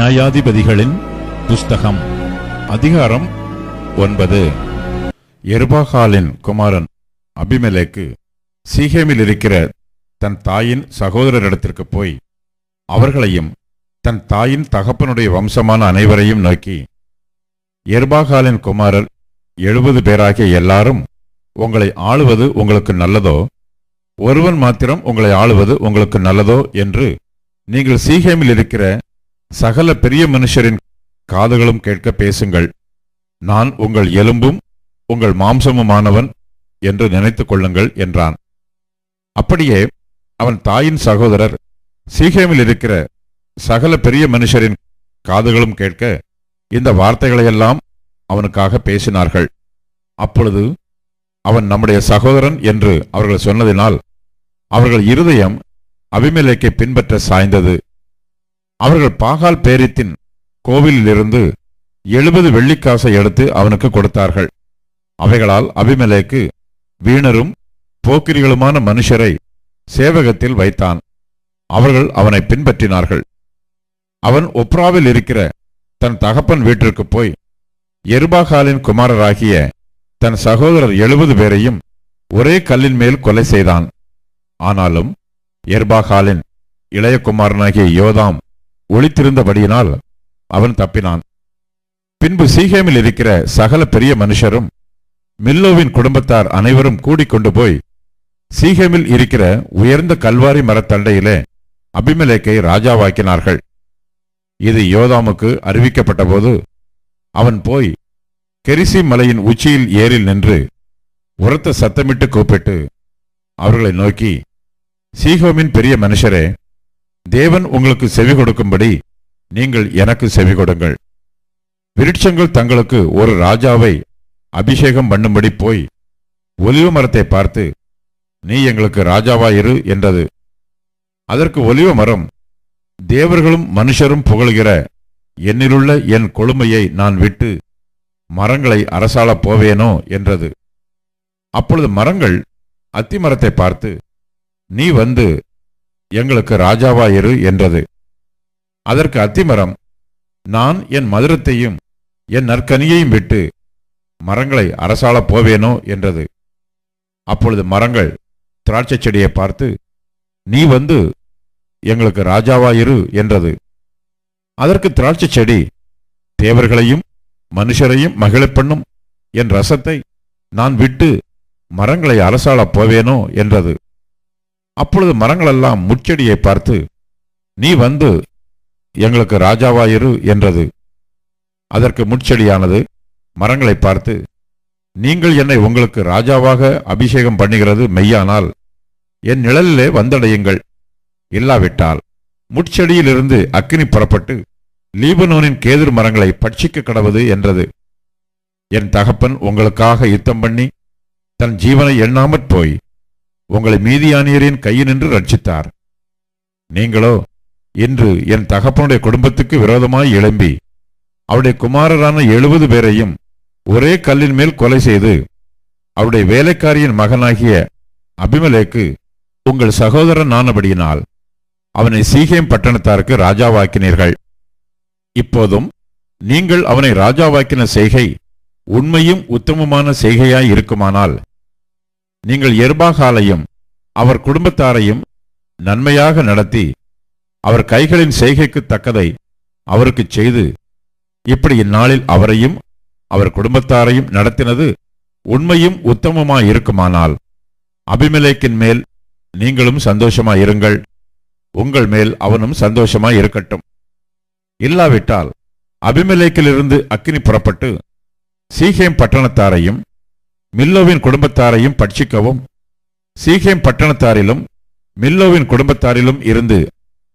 நியாயாதிபதிகளின் புஸ்தகம் அதிகாரம் ஒன்பது। எருபாகாலின் குமாரன் அபிமலேக்கு சீகேமில் இருக்கிற தன் தாயின் சகோதரரிடத்திற்கு போய் அவர்களையும் தன் தாயின் தகப்பனுடைய வம்சமான அனைவரையும் நோக்கி எர்பாகாலின் குமாரர் எழுபது பேராகிய எல்லாரும் உங்களை ஆளுவது உங்களுக்கு நல்லதோ? ஒருவன் மாத்திரம் உங்களை ஆளுவது உங்களுக்கு நல்லதோ? என்று நீங்கள் சீகேமில் இருக்கிற சகல பெரிய மனுஷரின் காதுகளும் கேட்க பேசுங்கள். நான் உங்கள் எலும்பும் உங்கள் மாம்சமுமானவன் என்று நினைத்துக் கொள்ளுங்கள் என்றான். அப்படியே அவன் தாயின் சகோதரர் சீகேமில் இருக்கிற சகல பெரிய மனுஷரின் காதுகளும் கேட்க இந்த வார்த்தைகளையெல்லாம் அவனுக்காக பேசினார்கள். அப்பொழுது அவன் நம்முடைய சகோதரன் என்று அவர்கள் சொன்னதினால் அவர்கள் இருதயம் அபிமெலேக்கை பின்பற்ற சாய்ந்தது. அவர்கள் பாகால் பேரித்தின் கோவிலிலிருந்து எழுபது வெள்ளிக்காசை எடுத்து அவனுக்கு கொடுத்தார்கள். அவைகளால் அபிமலேக்கு வீணரும் போக்கிரிகளுமான மனுஷரை சேவகத்தில் வைத்தான். அவர்கள் அவனை பின்பற்றினார்கள். அவன் ஒப்ராவில் இருக்கிற தன் தகப்பன் வீட்டிற்கு போய் எருபாகாலின் குமாரராகிய தன் சகோதரர் எழுபது பேரையும் ஒரே கல்லின் மேல் கொலை செய்தான். ஆனாலும் எர்பாகாலின் இளையகுமாரனாகிய யோதாம் ஒளித்திருந்தபடியினால் அவன் தப்பினான். பின்பு சீகேமில் இருக்கிற சகல பெரிய மனுஷரும் மில்லோவின் குடும்பத்தார் அனைவரும் கூடிக்கொண்டு போய் சீகேமில் இருக்கிற உயர்ந்த கல்வாரி மரத்தண்டையிலே அபிமலேக்கை ராஜாவாக்கினார்கள். இது யோதாமுக்கு அறிவிக்கப்பட்டபோது அவன் போய் கெரிசி மலையின் உச்சியில் ஏறில் நின்று உரத்த சத்தமிட்டு கூப்பிட்டு அவர்களை நோக்கி சீகோமின் பெரிய மனுஷரே தேவன் உங்களுக்கு செவி கொடுக்கும்படி நீங்கள் எனக்கு செவி கொடுங்கள். விருட்சங்கள் தங்களுக்கு ஒரு ராஜாவை அபிஷேகம் பண்ணும்படி போய் ஒலிவ மரத்தை பார்த்து நீ எங்களுக்கு ராஜாவாயிரு என்றது. அதற்கு ஒலிவ மரம் தேவர்களும் மனுஷரும் புகழுகிற என்னிலுள்ள என் கொழுமையை நான் விட்டு மரங்களை அரசாளப் போவேனோ என்றது. அப்பொழுது மரங்கள் அத்திமரத்தை பார்த்து நீ வந்து எங்களுக்கு ராஜாவாயிரு என்றது. அதற்கு அத்திமரம் நான் என் மதுரத்தையும் என் நற்கனியையும் விட்டு மரங்களை அரசாளப் போவேனோ? என்றது. அப்பொழுது மரங்கள் திராட்சை செடியை பார்த்து நீ வந்து எங்களுக்கு ராஜாவாயிரு என்றது. அதற்கு திராட்சை செடி தேவர்களையும் மனுஷரையும் மகிழப்பண்ணும் என் ரசத்தை நான் விட்டு மரங்களை அரசாளப் போவேனோ? என்றது. அப்பொழுது மரங்களெல்லாம் முட்செடியை பார்த்து நீ வந்து எங்களுக்கு ராஜாவாயிரு என்றது. அதற்கு முட்செடியானது மரங்களை பார்த்து நீங்கள் என்னை உங்களுக்கு ராஜாவாக அபிஷேகம் பண்ணுகிறது மெய்யானால் என் நிழலிலே வந்தடையுங்கள் இல்லாவிட்டால் முட்செடியிலிருந்து அக்னி புறப்பட்டு லீபனோனின் கேதிர் மரங்களை பட்சிக்க கடவது என்றது. என் தகப்பன் உங்களுக்காக யுத்தம் பண்ணி தன் ஜீவனை எண்ணாமற் போய் உங்களை மீதியானியரின் கையினின்று ரட்சித்தார். நீங்களோ இன்று என் தகப்பனுடைய குடும்பத்துக்கு விரோதமாய் எழும்பி அவருடைய குமாரரான எழுபது பேரையும் ஒரே கல்லின் மேல் கொலை செய்து அவருடைய வேலைக்காரியின் மகனாகிய அபிமலேக்கு உங்கள் சகோதரன் ஆனபடியினால் அவனை சீகேம் பட்டணத்தாருக்கு ராஜாவாக்கினீர்கள். இப்போதும் நீங்கள் அவனை ராஜாவாக்கின செய்கை உண்மையும் உத்தமமான செய்கையாய் இருக்குமானால் நீங்கள் எர்பாகாலையும் அவர் குடும்பத்தாரையும் நன்மையாக நடத்தி அவர் கைகளின் செய்கைக்கு தக்கதை அவருக்குச் செய்து இப்படி இந்நாளில் அவரையும் அவர் குடும்பத்தாரையும் நடத்தினது உண்மையும் உத்தமமாயிருக்குமானால் இருக்குமானால் மேல் நீங்களும் சந்தோஷமாயிருங்கள் உங்கள் மேல் அவனும் சந்தோஷமாய் இருக்கட்டும் இல்லாவிட்டால் அபிமலேக்கிலிருந்து அக்கினி புறப்பட்டு சீகேம் பட்டணத்தாரையும் மில்லோவின் குடும்பத்தாரையும் பட்சிக்கவும் சீகேம் பட்டணத்தாரிலும் மில்லோவின் குடும்பத்தாரிலும் இருந்து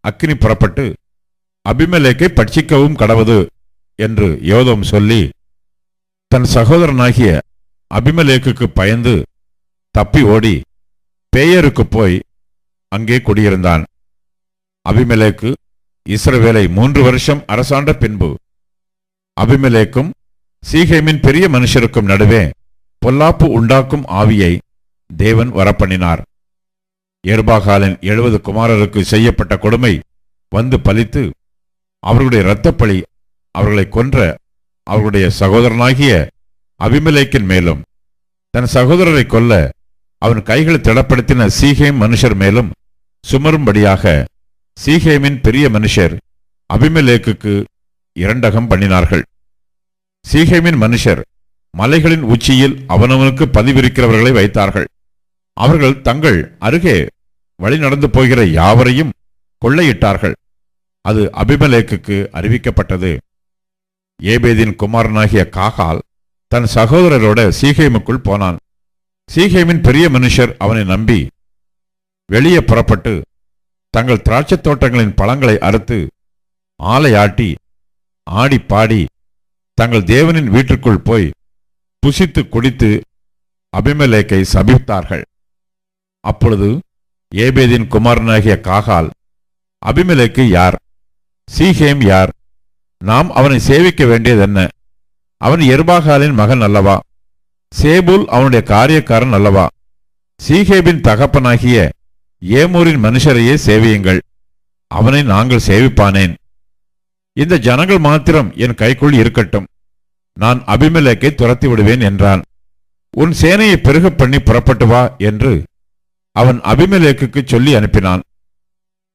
அக்னி புறப்பட்டு அபிமலேக்கை பட்சிக்கவும் கடவது என்று யோதம் சொல்லி தன் சகோதரனாகிய அபிமலேக்குக்கு பயந்து தப்பி ஓடி பேயருக்கு போய் அங்கே குடியிருந்தான். அபிமலேக்கு இஸ்ரவேலை மூன்று வருஷம் அரசாண்ட பின்பு அபிமலேக்கும் சீகேமின் பெரிய மனுஷருக்கும் நடுவே பொல்லாப்பு உண்டாக்கும் ஆவியை தேவன் வரப்பண்ணினார். எர்பாகாலின் எழுபது குமாரருக்கு செய்யப்பட்ட கொடுமை வந்து பலித்து அவர்களுடைய இரத்தப்பழி அவர்களை கொன்ற அவர்களுடைய சகோதரனாகிய அபிமலேக்கின் மேலும் தன் சகோதரரை கொல்ல அவன் கைகளை திடப்படுத்தின சீகேம் மனுஷர் மேலும் சுமரும்படியாக சீகேமின் பெரிய மனுஷர் அபிமலேக்கு இரண்டகம் பண்ணினார்கள். சீகேமின் மனுஷர் மலைகளின் உச்சியில் அவனவனுக்கு பதிவிருக்கிறவர்களை வைத்தார்கள். அவர்கள் தங்கள் அருகே வழி நடந்து போகிற யாவரையும் கொள்ளையிட்டார்கள். அது அபிமலேக்கு அறிவிக்கப்பட்டது. ஏபேதின் குமாரனாகிய காகால் தன் சகோதரரோட சீகேமுக்குள் போனான். சீகேமின் பெரிய மனுஷர் அவனை நம்பி வெளியே புறப்பட்டு தங்கள் திராட்சைத் தோட்டங்களின் பழங்களை அறுத்து ஆலையாட்டி ஆடி பாடி தங்கள் தேவனின் வீட்டிற்குள் போய் புசித்து குடித்து அபிமலேக்கை சபித்தார்கள். அப்பொழுது ஏபேதின் குமாரனாகிய காகால் அபிமலேக்கு யார்? சீஹேம் யார்? நாம் அவனை சேவிக்க வேண்டியதென்ன அவன் எர்பாகாலின் மகன் அல்லவா? சேபுல் அவனுடைய காரியக்காரன் அல்லவா? சீஹேபின் தகப்பனாகிய ஏமூரின் மனுஷரையே சேவியுங்கள். அவனை நாங்கள் சேவிப்பானேன். இந்த ஜனங்கள் மாத்திரம் என் கைக்குள் இருக்கட்டும். நான் அபிமலேக்கை துரத்தி விடுவேன் என்றான். உன் சேனையை பெருக பண்ணி புறப்பட்டு வா என்று அவன் அபிமலேக்கு சொல்லி அனுப்பினான்.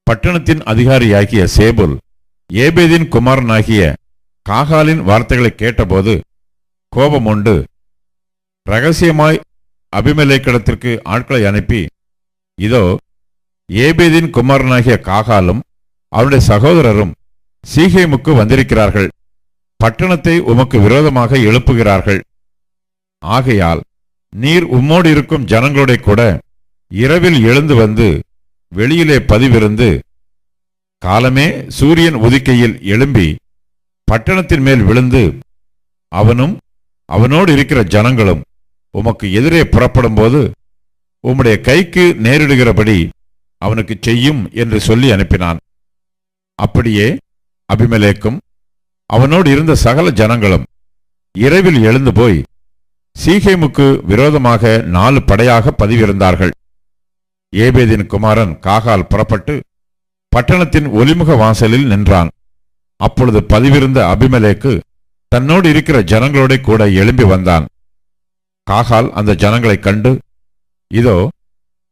பட்டணத்தின் அதிகாரியாகிய சேபுல் ஏபேதின் குமாரனாகிய காகாலின் வார்த்தைகளை கேட்டபோது கோபம் உண்டு. ரகசியமாய் அபிமலேக்கிடத்திற்கு ஆட்களை அனுப்பி இதோ ஏபேதின் குமாரனாகிய காகாலும் அவனுடைய சகோதரரும் சீகேமுக்கு வந்திருக்கிறார்கள். பட்டணத்தை உமக்கு விரோதமாக எழுப்புகிறார்கள். ஆகையால் நீர் உம்மோடு இருக்கும் ஜனங்களோட கூட இரவில் எழுந்து வந்து வெளியிலே பதிவிருந்து காலமே சூரியன் உதிக்கையில் எழும்பி பட்டணத்தின் மேல் விழுந்து அவனும் அவனோடு இருக்கிற ஜனங்களும் உமக்கு எதிரே புறப்படும்போது உம்முடைய கைக்கு நேரிடுகிறபடி அவனுக்கு செய்யும் என்று சொல்லி அனுப்பினான். அப்படியே அபிமலேக்கும் அவனோடு இருந்த சகல ஜனங்களும் இரவில் எழுந்து போய் சீகேமுக்கு விரோதமாக நாலு படையாக பதிவிருந்தார்கள். ஏபேதின் குமாரன் காகால் புறப்பட்டு பட்டணத்தின் ஒலிமுக வாசலில் நின்றான். அப்பொழுது பதிவிருந்த அபிமலேக்கு தன்னோடு இருக்கிற ஜனங்களோட கூட எழும்பி வந்தான். காகால் அந்த ஜனங்களைக் கண்டு இதோ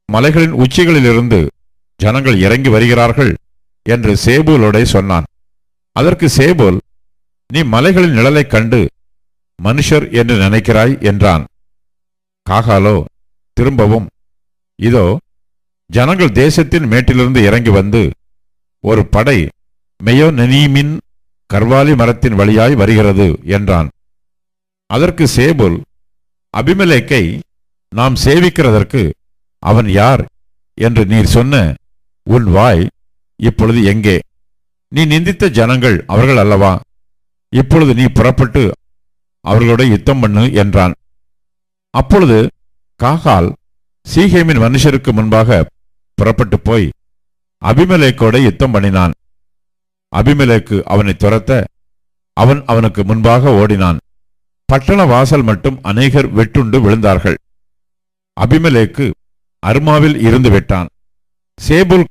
மலைகளின் உச்சிகளிலிருந்து ஜனங்கள் இறங்கி வருகிறார்கள் என்று சேபூலோடே சொன்னான். அதற்கு சேபோல் நீ மலைகளின் நிழலைக் கண்டு மனுஷர் என்று நினைக்கிறாய் என்றான். காகாலோ திரும்பவும் இதோ ஜனங்கள் தேசத்தின் மேட்டிலிருந்து இறங்கி வந்து ஒரு படை மெயோனெனீமின் கர்வாலி மரத்தின் வழியாய் வருகிறது என்றான். அதற்கு சேபுல் அபிமலேக்கை நாம் சேவிக்கிறதற்கு அவன் யார் என்று நீர் சொன்ன உன் வாய் இப்பொழுது எங்கே? நீ நிந்தித்த ஜனங்கள் அவர்கள் அல்லவா? இப்பொழுது நீ புறப்பட்டு அவர்களோட யுத்தம் பண்ணு என்றான். அப்பொழுது காகால் சீகேமின் மனுஷருக்கு முன்பாக புறப்பட்டு போய் அபிமலேக்கோட யுத்தம் பண்ணினான். அபிமலேக்கு அவனை துரத்த அவன் அவனுக்கு முன்பாக ஓடினான். பட்டண வாசல் மட்டும் அநேகர் வெட்டுண்டு விழுந்தார்கள். அபிமலேக்கு அர்மாவில் இருந்து விட்டான். சேபுல்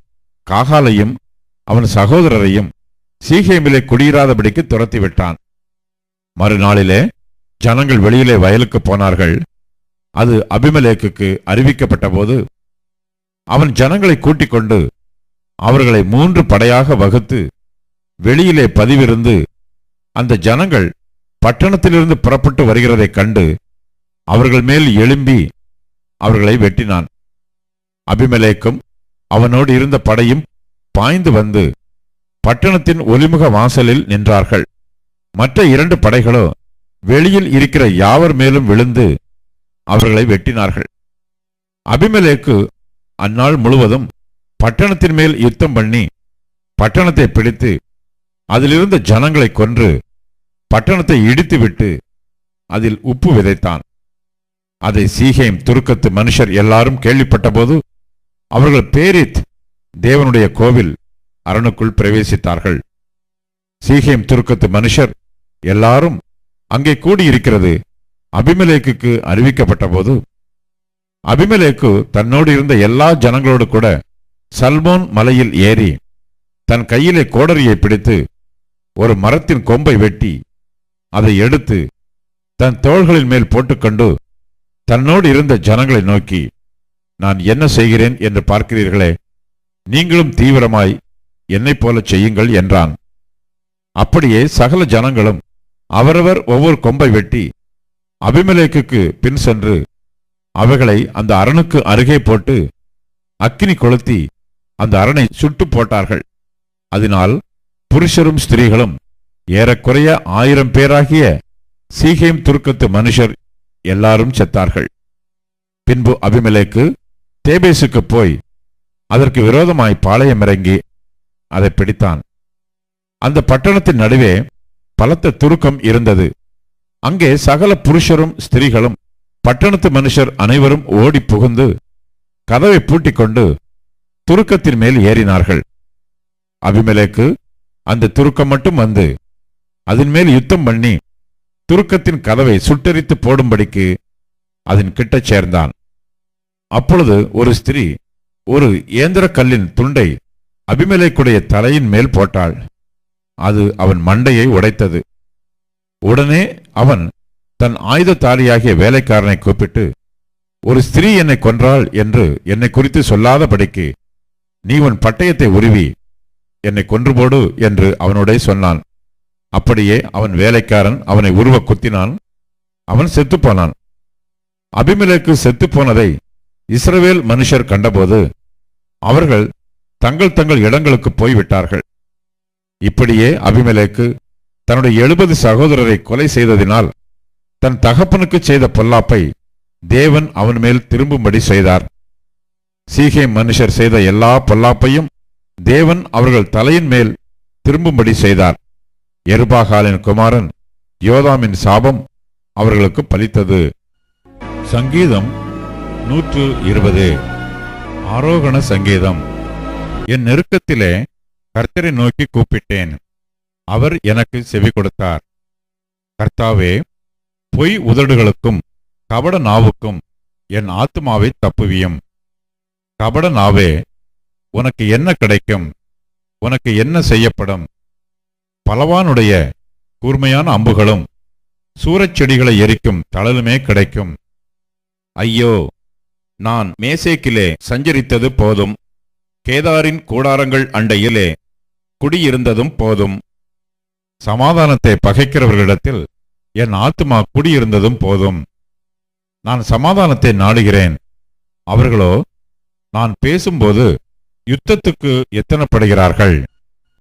காகாலையும் அவன் சகோதரரையும் சீகேமிலே குடியிராதபடிக்கு துரத்தி விட்டான் மறுநாளிலே ஜனங்கள் வெளியிலே வயலுக்கு போனார்கள். அது அபிமெலேக்குக்கு அறிவிக்கப்பட்டபோது அவன் ஜனங்களை கூட்டிக் கொண்டு அவர்களை மூன்று படையாக வகுத்து வெளியிலே பதிவிருந்து அந்த ஜனங்கள் பட்டணத்திலிருந்து புறப்பட்டு வருகிறதைக் கண்டு அவர்கள் மேல் எழும்பி அவர்களை வெட்டினான். அபிமலேக்கும் அவனோடு இருந்த படையும் பாய்ந்து வந்து பட்டணத்தின் ஒலிமுக வாசலில் நின்றார்கள். மற்ற இரண்டு படைகளோ வெளியில் இருக்கிற யாவர் மேலும் விழுந்து அவர்களை வெட்டினார்கள். அபிமலேக்கு அந்நாள் முழுவதும் பட்டணத்தின் மேல் யுத்தம் பண்ணி பட்டணத்தை பிடித்து அதிலிருந்த ஜனங்களை கொன்று பட்டணத்தை இடித்துவிட்டு அதில் உப்பு விதைத்தான். அதை சீகேம் துருக்கத்து மனுஷர் எல்லாரும் கேள்விப்பட்டபோது அவர்கள் பேரித் தேவனுடைய கோவில் அரணுக்குள் பிரவேசித்தார்கள். சீகேம் துருக்கத்து மனுஷர் எல்லாரும் அங்கே கூடியிருக்கிறது. அபிமெலேக்குக்கு அறிவிக்கப்பட்டபோது அபிமலேக்கு தன்னோடு இருந்த எல்லா ஜனங்களோடு கூட சல்மோன் மலையில் ஏறி தன் கையிலே கோடரியை பிடித்து ஒரு மரத்தின் கொம்பை வெட்டி அதை எடுத்து தன் தோள்களின் மேல் போட்டுக்கொண்டு தன்னோடு இருந்த ஜனங்களை நோக்கி நான் என்ன செய்கிறேன் என்று பார்க்கிறீர்களே நீங்களும் தீவிரமாய் என்னைப் போலச் செய்யுங்கள் என்றான். அப்படியே சகல ஜனங்களும் அவரவர் ஒவ்வொரு கொம்பை வெட்டி அபிமெலேக்குக்கு பின் சென்று அவைகளை அந்த அரணுக்கு அருகே போட்டு அக்கினி கொளுத்தி அந்த அரணை சுட்டு போட்டார்கள். அதனால் புருஷரும் ஸ்திரீகளும் ஏறக்குறைய ஆயிரம் பேராகிய சீகேம் துருக்கத்து மனுஷர் எல்லாரும் செத்தார்கள். பின்பு அபிமலேக்கு தேபேசுக்கு போய் அதற்கு விரோதமாய் பாளையமிறங்கி அதை பிடித்தான். அந்த பட்டணத்தின் நடுவே பலத்த துருக்கம் இருந்தது. அங்கே சகல புருஷரும் ஸ்திரீகளும் பட்டணத்து மனுஷர் அனைவரும் ஓடி புகுந்து கதவை பூட்டிக் கொண்டு துருக்கத்தின் மேல் ஏறினார்கள். அபிமலேக்கு அந்த துருக்கம் மட்டும் வந்து அதன் மேல் யுத்தம் பண்ணி துருக்கத்தின் கதவை சுட்டரித்து போடும்படிக்கு அதன் கிட்டச் சேர்ந்தான். அப்பொழுது ஒரு ஸ்திரீ ஒரு இயந்திர கல்லின் துண்டை அபிமலைக்குடைய தலையின் மேல் போட்டாள். அது அவன் மண்டையை உடைத்தது. உடனே அவன் தன் ஆயுததாரியாகிய வேலைக்காரனை கூப்பிட்டு ஒரு ஸ்திரீ என்னை கொன்றாள் என்று என்னை குறித்து சொல்லாதபடிக்கு நீ உன் பட்டயத்தை உருவி என்னை கொன்று போடு என்று அவனுடைய சொன்னான். அப்படியே அவன் வேலைக்காரன் அவனை உருவ குத்தினான். அவன் செத்துப்போனான். அபிமலைக்கு செத்துப்போனதை இஸ்ரவேல் மனுஷர் கண்டபோது அவர்கள் தங்கள் தங்கள் இடங்களுக்கு போய்விட்டார்கள். இப்படியே அபிமலேக்கு தன்னுடைய எழுபது சகோதரரை கொலை செய்ததினால் தன் தகப்பனுக்கு செய்த பொல்லாப்பை தேவன் அவன் மேல் திரும்பும்படி செய்தார். சீகே மனுஷர் செய்த எல்லா பொல்லாப்பையும் தேவன் அவர்கள் தலையின் மேல் திரும்பும்படி செய்தார். எருபாகாலின் குமாரன் யோதாமின் சாபம் அவர்களுக்கு பலித்தது. சங்கீதம் நூற்று இருபது. ஆரோகண சங்கீதம். என் நெருக்கத்திலே கர்த்தரை நோக்கி கூப்பிட்டேன். அவர் எனக்கு செவி கொடுத்தார். கர்த்தாவே பொய் உதடுகளுக்கும் கபட நாவுக்கும் என் ஆத்மாவை தப்புவியும். கபட நாவே உனக்கு என்ன கிடைக்கும்? உனக்கு என்ன செய்யப்படும்? பலவானுடைய கூர்மையான அம்புகளும் சூரச் செடிகளை எரிக்கும் தளலுமே கிடைக்கும். ஐயோ நான் மேசேக்கிலே சஞ்சரித்தது போதும். கேதாரின் கூடாரங்கள் அண்டையிலே குடியிருந்ததும் போதும். சமாதானத்தை பகைக்கிறவர்களிடத்தில் என் ஆத்துமா குடியிருந்ததும் போதும். நான் சமாதானத்தை நாடுகிறேன். அவர்களோ நான் பேசும்போது யுத்தத்துக்கு எத்தனப்படுகிறார்கள்?